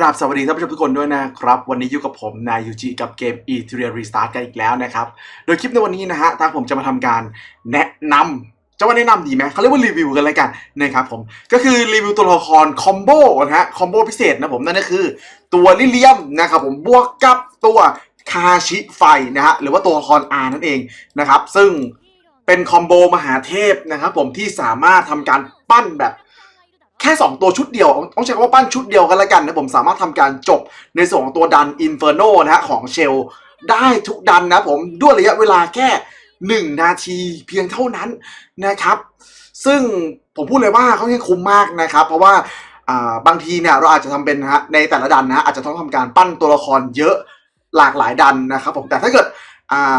กราบสวัสดีท่านผู้ชมทุกคนด้วยนะครับ วันนี้อยู่กับผม นายยูจิกับเกม e t r i a Restart กันอีกแล้วนะครับ โดยคลิปในวันนี้นะฮะทางผมจะมาทำการแนะนำจะว่าแนะนำดีไหมเขาเรียกว่ารีวิวกันเลยกันนะครับผม ก็คือรีวิวตัวละครคอมโบนะฮะคอมโบพิเศษนะผมนั่นก็คือ ตัวลิเลียมนะครับผมบวกกับตัวคาชิไฟนะฮะหรือว่าตัวละคร R นั่นเองนะครับซึ่งเป็นคอมโบมหาเทพนะครับผมที่สามารถทำการปั้นแบบ แค่ 2 ตัวชุดเดียวต้องใช้คำว่าปั้นชุดเดียวกันละกันนะผมสามารถทำการจบในส่วนของตัวดันอินเฟอร์โนนะฮะของเชลได้ทุกดันนะผมด้วยระยะเวลาแค่ 1 นาทีเพียงเท่านั้นนะครับ ซึ่งผมพูดเลยว่าเขาแค่คุ้มมากนะครับ เพราะว่าบางทีเนี่ยเราอาจจะทำเป็นนะฮะในแต่ละดันนะอาจจะต้องทำการปั้นตัวละครเยอะหลากหลายดันนะครับผมแต่ถ้าเกิด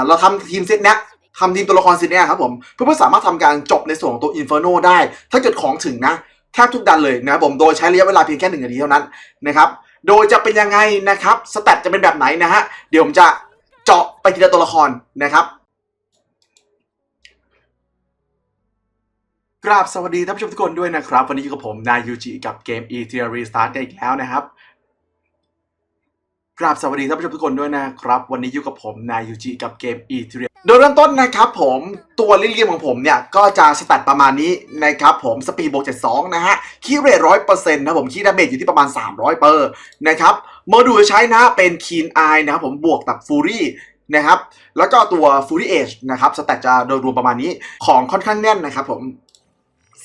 เราทำทีมเซตเนี้ยทำทีมตัวละครเซตเนี้ยครับผมเพื่อเพื่อสามารถทำการจบในส่วนของตัวอินเฟอร์โนได้ ถ้าเกิดของถึงนะ แทบทุกดันเลยนะครับผมโดยใช้ระยะเวลาเพียงแค่หนึ่งนาทีเท่านั้นนะครับโดยจะเป็นยังไงนะครับสแตทจะเป็นแบบไหนนะฮะเดี๋ยวผมจะเจาะไปทีละตัวละครนะครับกราบสวัสดีท่านผู้ชมทุกคนด้วยนะครับ วันนี้อยู่กับผมนายยูจิกับเกม e t r i Restart ได้อีกแล้วนะครับ กราบสวัสดีท่านผู้ชมทุกคนด้วยนะครับ วันนี้อยู่กับผมนายยูจิกับเกม e t r i โดยเริ่มต้นนะครับผมตัวลิเลียมของผมเนี่ย ก็จะสแตทประมาณนี้นะครับผมสปีดบวก72 นะฮะ คีเรทร้อยเปอร์เซ็นต์นะผมคีดาเมจอยู่ที่ประมาณ 300 เปอร์นะครับโมดูลใช้นะเป็นคีนไอนะครับผมบวกกับฟูรี่นะครับแล้วก็ตัว Fury Edge นะครับสแตทจะโดยรวมประมาณนี้ของค่อนข้างแน่นนะครับผม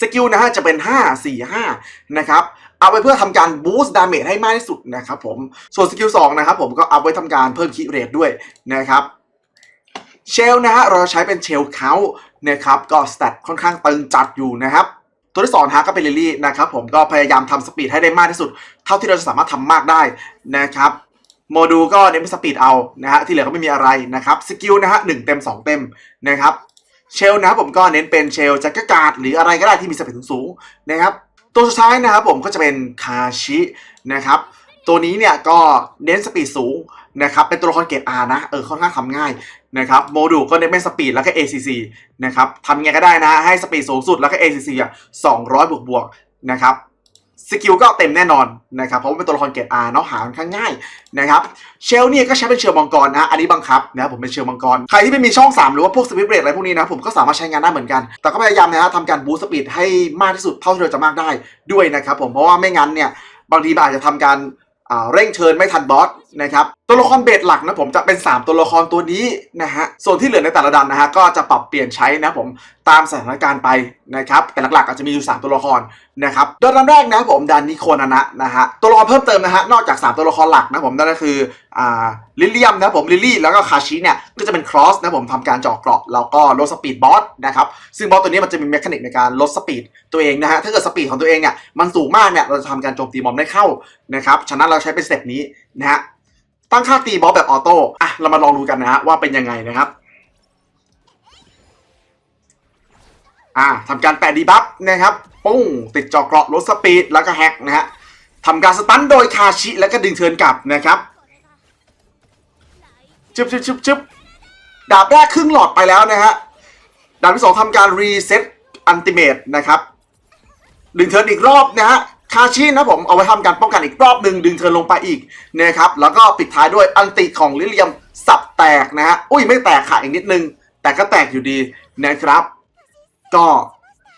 สกิลนะฮะจะเป็น 5 4 5 นะครับ เอาไว้เพื่อทำการบูสต์ดาเมจให้มากที่สุดนะครับผม ส่วนสกิล2นะครับผมก็เอาไว้ทำการเพิ่มคิเรทด้วยนะครับเชลนะฮะเราใช้เป็นเชลเขานะครับก็สแตทค่อนข้างตึงจัดอยู่นะครับตัวที่สองฮะก็เป็นลิลี่นะครับผมก็พยายามทำสปีดให้ได้มากที่สุด เท่าที่เราจะสามารถทำมากได้นะครับโมดูลก็เน้นเป็นสปีดเอานะฮะที่เหลือก็ไม่มีอะไรนะครับสกิลนะฮะหนึ่งเต็ม 2 เต็มนะครับเชลนะผมก็เน้นเป็นเชลจักรการ์ดหรืออะไรก็ได้ที่มีสปีดสูงนะครับ ตัวสุดท้ายนะครับผมก็จะเป็นคาชินะครับตัวนี้เนี่ยก็เน้นสปีดสูงนะครับเป็นตัวละครเกรด R นะเออค่อนข้างทำง่ายนะครับโมดูลก็เน้นเป็นสปีดแล้วก็ ACC นะครับทำยังไงก็ได้นะให้สปีดสูงสุดแล้วก็ ACC อะ200 บวกบวกนะครับ สกิลก็เต็มแน่นอนนะครับเพราะว่าเป็นตัวละครเกรดอาร์เนาะหาค่อนข้างง่ายนะครับเชลเนี่ยก็ใช้เป็นเชลมังกรนะอันนี้บังคับนะครับผมเป็นเชลมังกร ใครที่ไม่มีช่อง 3 หรือว่าพวกสวิตเบรดอะไรพวกนี้นะผมก็สามารถใช้งานได้เหมือนกัน แต่ก็พยายามนะฮะทำการบูสต์สปีดให้มากที่สุดเท่าที่เราจะมากได้ด้วยนะครับผมเพราะว่าไม่งั้นเนี่ยบางทีมันอาจจะทำการอ่าเร่งเชิญไม่ทันบอส นะครับตัวละครเบสหลักนะผมจะเป็น 3 ตัวละครตัวนี้นะฮะส่วนที่เหลือในแต่ละดันนะฮะก็จะปรับเปลี่ยนใช้นะผมตามสถานการณ์ไปนะครับแต่หลักๆอาจจะมีอยู่ 3 ตัวละครนะครับโดยดันแรกนะผมดันนิโคนานะนะฮะตัวละครเพิ่มเติมนะฮะนอกจาก 3 ตัวละครหลักนะผมนั่นก็คืออ่าลิลเลียมนะผมลิลลี่แล้วก็คาชิเนี่ยก็จะเป็นครอสนะผมทำการเจาะเกราะแล้วก็ลดสปีดบอสนะครับซึ่งบอสตัวนี้มันจะมีเมคานิกในการลดสปีดตัวเองนะฮะถ้าเกิดสปีดของตัวเองเนี่ยมันสูงมากเนี่ยเราจะทำการโจมตีมอมได้เข้านะครับฉะนั้นเราใช้เป็นสเต็ปนี้นะฮะ ตั้งค่าตีบอสแบบออโต้อะเรามาลองดูกันนะฮะว่าเป็นยังไงนะครับอ่าทำการแปะดีบัฟนะครับปุ้งติดจอเกราะลดสปีดแล้วก็แฮกนะฮะทำการสตันโดยคาชิแล้วก็ดึงเทินกลับนะครับชึบชึบชึบชึบดาบแรกครึ่งหลอดไปแล้วนะฮะดาบที่สองทำการรีเซ็ตอันติเมตนะครับดึงเทินอีกรอบนะฮะ คาชินะผมเอาไว้ทำการป้องกันอีกรอบหนึ่งดึงเธอลงไปอีกนะครับแล้วก็ปิดท้ายด้วยอันติของลิเลียมสับแตกนะฮะอุ้ยไม่แตกขาดอีกนิดนึง แต่ก็แตกอยู่ดีนะครับ ก็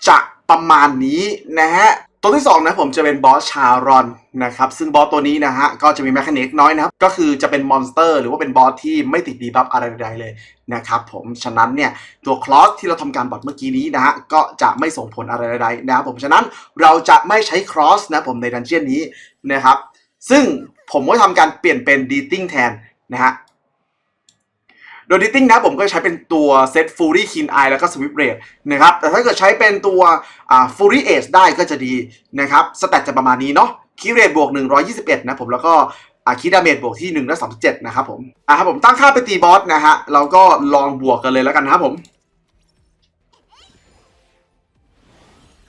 จะประมาณนี้นะฮะ ตัวที่2นะผมจะเป็นบอสชารอนนะครับซึ่งบอสตัวนี้นะฮะก็จะมีแมคานิกน้อยนะครับก็คือจะเป็นมอนสเตอร์หรือว่าเป็นบอสที่ไม่ติดดีบัฟอะไรใดๆเลยนะครับผมฉะนั้นเนี่ยตัวคลอสที่เราทำการบอทเมื่อกี้นี้นะฮะก็จะไม่ส่งผลอะไรใดๆนะครับผมฉะนั้นเราจะไม่ใช้ครอสนะผมในดันเจียนนี้นะครับซึ่งผมก็ทำการเปลี่ยนเป็นดีติ้งแทนนะฮะ โดยดิติ้งนะผมก็ใช้เป็นตัวเซตฟูรี่คินไอแล้วก็สวิปเรทนะครับ แต่ถ้าเกิดใช้เป็นตัวฟูรี่เอชได้ก็จะดีนะครับ สแตทจะประมาณนี้เนาะคีเรทบวก 121 นะผมแล้วก็อาคีดาเมจบวกที่1และ37 นะครับผมอ่าครับผมตั้งค่าไปตีบอสนะฮะเราก็ลองบวกกันเลยแล้วกันนะครับผม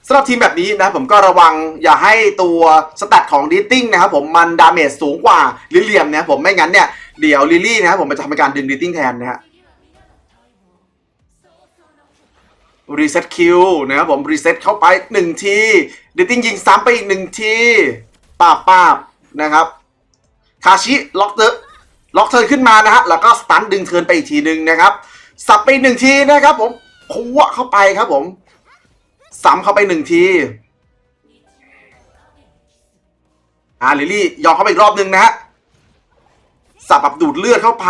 สำหรับทีมแบบนี้นะผมก็ระวังอย่าให้ตัวสแตทของดิติ้งนะครับผมมันดาเมจสูงกว่าลิเลียมนะผมไม่งั้นเนี่ย เดี๋ยวลิลลี่นะครับผมมันจะทำการดึงดิติ้งแทนนะฮะรีเซ็ตคิวนะครับผมรีเซ็ตเข้าไปหนึ่งทีดิติ้งยิงซ้ำไปอีกหนึ่งทีป้าบป้าบนะครับคาชิล็อกเตอร์ล็อกเทิร์นขึ้นมานะฮะแล้วก็สตันดึงเทิร์นไปอีกทีหนึ่งนะครับสับไปหนึ่งทีนะครับผมพัวเข้าไปครับผมซ้ำเข้าไปหนึ่งทีอ่าลิลลี่ยอมเข้าไปอีกรอบหนึ่งนะฮะ สับแบบดูดเลือดเข้าไป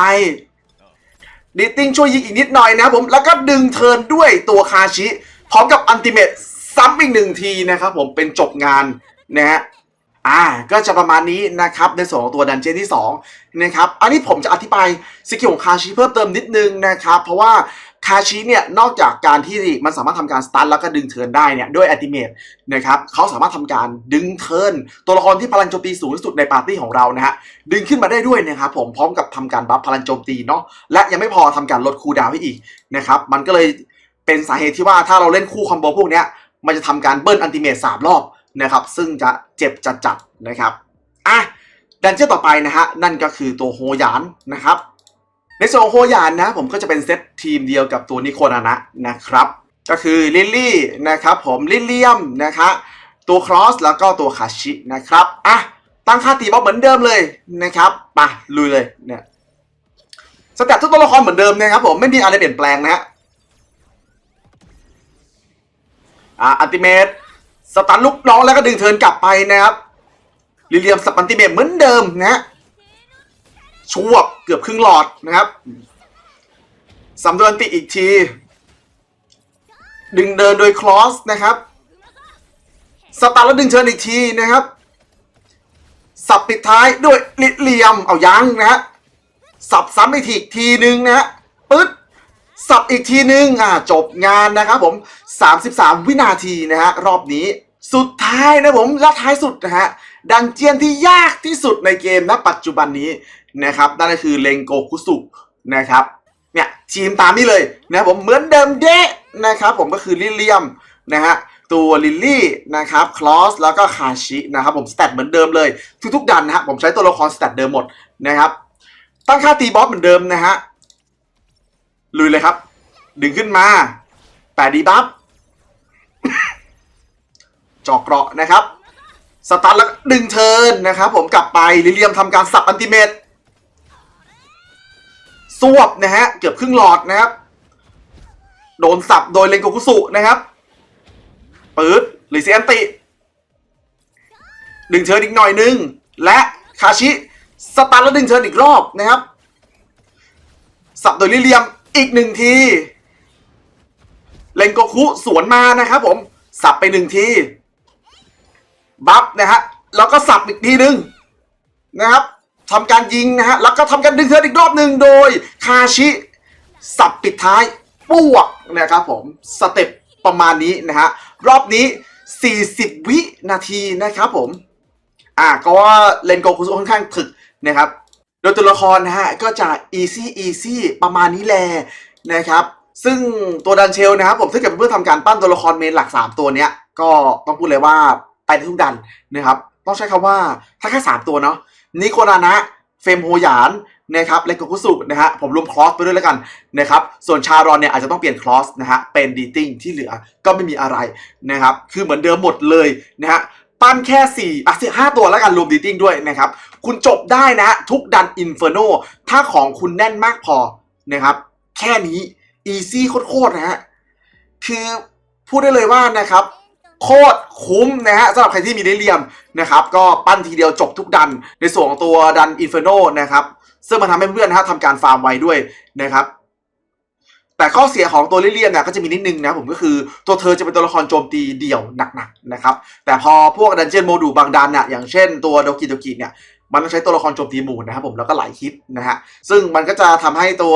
ดิติ้งช่วยยิงอีกนิดหน่อยนะครับผมแล้วก็ดึงเทิร์นด้วยตัวคาชิ พร้อมกับอันติเมตซ้ำอีกหนึ่งทีนะครับผมเป็นจบงานนะฮะอ่าก็จะประมาณนี้นะครับในส่วนของตัวดันเจี้ยนที่2นะครับอันนี้ผมจะอธิบายสกิลของคาชิเพิ่มเติมนิดนึงนะครับเพราะว่า คาชิเนี่ยนอกจากการที่มันสามารถทำการสตาร์ทแล้วก็ดึงเทิร์นได้เนี่ยด้วยแอติเมตนะครับเขาสามารถทำการดึงเทิร์นตัวละครที่พลังโจมตีสูงที่สุดในปาร์ตี้ของเรานะฮะดึงขึ้นมาได้ด้วยนะครับผมพร้อมกับทำการบัฟพลังโจมตีเนาะและยังไม่พอทำการลดคูดาวให้อีกนะครับมันก็เลยเป็นสาเหตุที่ว่าถ้าเราเล่นคู่คอมโบพวกเนี้ยมันจะทำการเบิ้ลอันติเมตสามรอบนะครับซึ่งจะเจ็บจัดจัดๆนะครับอะดันเจี้ยนต่อไปนะฮะนั่นก็คือตัวโฮยานนะครับ ในส่วนของโฮยานนะผมก็จะเป็นเซตทีมเดียวกับตัวนิโคนานะนะครับ ก็คือลิลลี่นะครับผมลิลเลียมนะคะตัวครอสแล้วก็ตัวคาชินะครับอะตั้งค่าตีบ็อลเหมือนเดิมเลยนะครับไปลุยเลยเนี่ยสแตททุกตัวละครเหมือนเดิมนะครับผมไม่มีอะไรเปลี่ยนแปลงนะฮะอ่าอัติเมตสตันลุกน้องแล้วก็ดึงเทิร์นกลับไปนะครับลิเลียมสปันติเมตเหมือนเดิมนะฮะ ชวบเกือบครึ่งหลอดนะครับสำดวนติอีกที ดึงเดินโดยคลอสนะครับ สตันแล้วดึงเทิร์นอีกทีนะครับ สับปิดท้ายด้วยลิเลียมเอายังนะฮะสับซ้ำอีกทีอีกทีนึงนะฮะปึ๊ดสับอีกทีนึงอ่าจบงานนะครับผม 33 วินาทีนะฮะรอบนี้สุดท้ายนะผมและท้ายสุดนะฮะ ดันเจียนที่ยากที่สุดในเกมณปัจจุบันนี้นะครับนั่นก็คือเลงโกคุสุนะครับเนี่ยทีมตามนี้เลยนะผมเหมือนเดิมเดะนะครับผมก็คือลิเลียมนะฮะตัวลิลลี่นะครับคลอสแล้วก็คาชินะครับผมสแตทเหมือนเดิมเลย ทุกๆดันนะฮะผมใช้ตัวละครสแตทเดิมหมดนะครับตั้งค่าตีบอสเหมือนเดิมนะฮะลุยเลยครับ ดึงขึ้นมาแต่ดีบัฟจอกเกราะนะครับ สตาร์ทแล้วดึงเทิร์นนะครับผมกลับไปลิเลียมทำการสับอันติเมตสวบนะฮะเกือบครึ่งหลอดนะครับ โดนสับโดยเลงโกคุสุนะครับปืดหรือเซอันติดึงเทิร์นอีกหน่อยนึง และคาชิสตาร์ทแล้วดึงเทิร์นอีกรอบนะครับ สับโดยลิเลียมอีกหนึ่งที เลงโกคุสวนมานะครับผม สับไปหนึ่งที บัฟนะฮะแล้วก็สับอีกทีหนึ่งนะครับทำการยิงนะฮะแล้วก็ทำการดึงเทิร์นอีกรอบหนึ่งโดยคาชิ สับปิดท้ายปวกนะครับผมสเต็ปประมาณนี้นะฮะรอบนี้ 40 วินาทีนะครับผมอ่าก็ว่าเลนโกคุค่อนข้างถึกนะครับโดยตัวละครนะฮะก็จะ easy easy ประมาณนี้แหละนะครับซึ่งตัวดันเชลนะครับผมถ้าเกิดเพื่อทำการปั้นตัวละครเมนหลัก 3 ตัวเนี้ยก็ต้องพูดเลยว่า ไปในทุกดันนะครับต้องใช้คำว่าถ้าแค่ 3 ตัวเนาะนิโคนานะเฟมโฮยานนะครับเลโกคุสุนะฮะผมรวมคลอสไปด้วยแล้วกันนะครับส่วนชารอนเนี่ยอาจจะต้องเปลี่ยนคลอสนะฮะเป็นดีติ้งที่เหลือก็ไม่มีอะไรนะครับคือเหมือนเดิมหมดเลยนะฮะปั้นแค่4อะสิห้าตัวแล้วกันรวมดีติ้งด้วยนะครับคุณจบได้นะฮะทุกดันอินเฟอร์โนถ้าของคุณแน่นมากพอนะครับแค่นี้อีซี่โคตรๆนะฮะคือพูดได้เลยว่านะครับ โคตรคุ้มนะฮะสำหรับใครที่มีได้เรียมนะครับ ก็ปั้นทีเดียวจบทุกดันในส่วนของตัวดันอินเฟอร์โนนะครับ ซึ่งมันทำให้เพื่อนนะฮะทำการฟาร์มไวด้วยนะครับแต่ข้อเสียของตัวลิเลียมเนี่ยก็จะมีนิดนึงนะผมก็คือตัวเธอจะเป็นตัวละครโจมตีเดี่ยวหนักๆนะครับแต่พอพวกดันเจียนโมดูบางดันเนี่ยอย่างเช่นตัวโดกิโดกิเนี่ยมันต้องใช้ตัวละครโจมตีหมู่นะครับผมแล้วก็หลายฮิตนะฮะซึ่งมันก็จะทำให้ตัว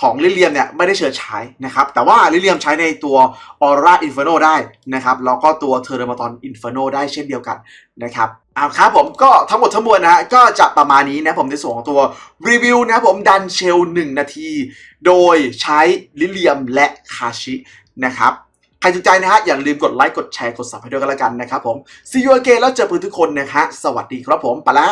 ของลิเลียมเนี่ยไม่ได้เฉิดฉายนะครับ แต่ว่าลิเลียมใช้ในตัวออร่าอินฟโนได้นะครับ แล้วก็ตัวเทอร์เรมาตอนอินฟโนได้เช่นเดียวกันนะครับเอาครับผมก็ทั้งหมดทั้งมวลนะฮะก็จะประมาณนี้นะผมในส่วนของตัวรีวิวนะผมดันเชล 1 นาที โดยใช้ลิเลียมและคาชินะครับใครสนใจนะฮะอย่าลืมกดไลค์กดแชร์กดซับให้ด้วยกันละกันนะครับผม See you again แล้วเจอเพื่อนทุกคนนะฮะสวัสดีครับผมไปละ